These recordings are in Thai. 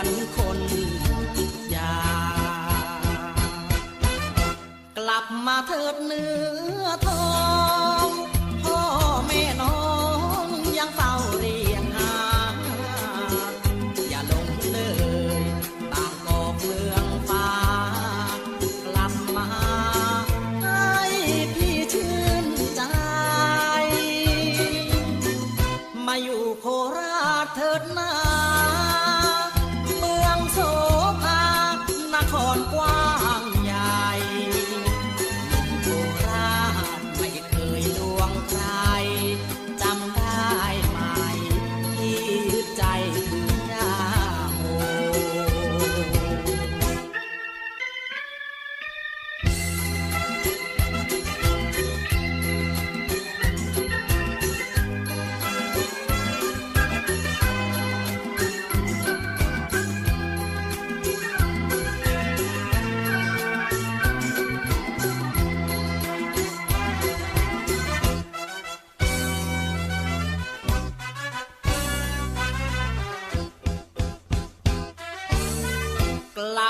อนคนยากลับมาเถิดเนื้อทองพ่อแม่น้องยังเฝ้าเรียกหา อย่าลงเลยต่ามกอกเมืองฟ้ากลับมาให้พี่ชื่นใจ มาอยู่โคราชเถิดนา อนกว้าง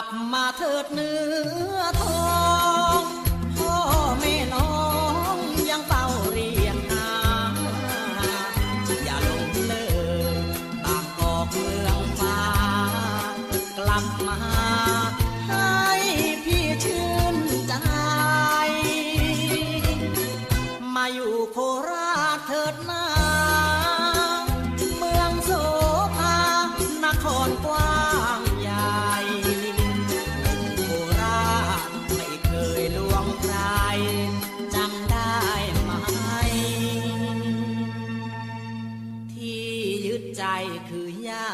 ลับมาเถิดเนื้อทองพ่อแม่น้องยังเฝ้าเรียกหาอย่าลงเลิกตากออกเมืองฟ้ากลับมาให้พี่ชื่นใจ มาอยู่โคราชเถิดนาเมืองโสภานครกว้า ใจคือยา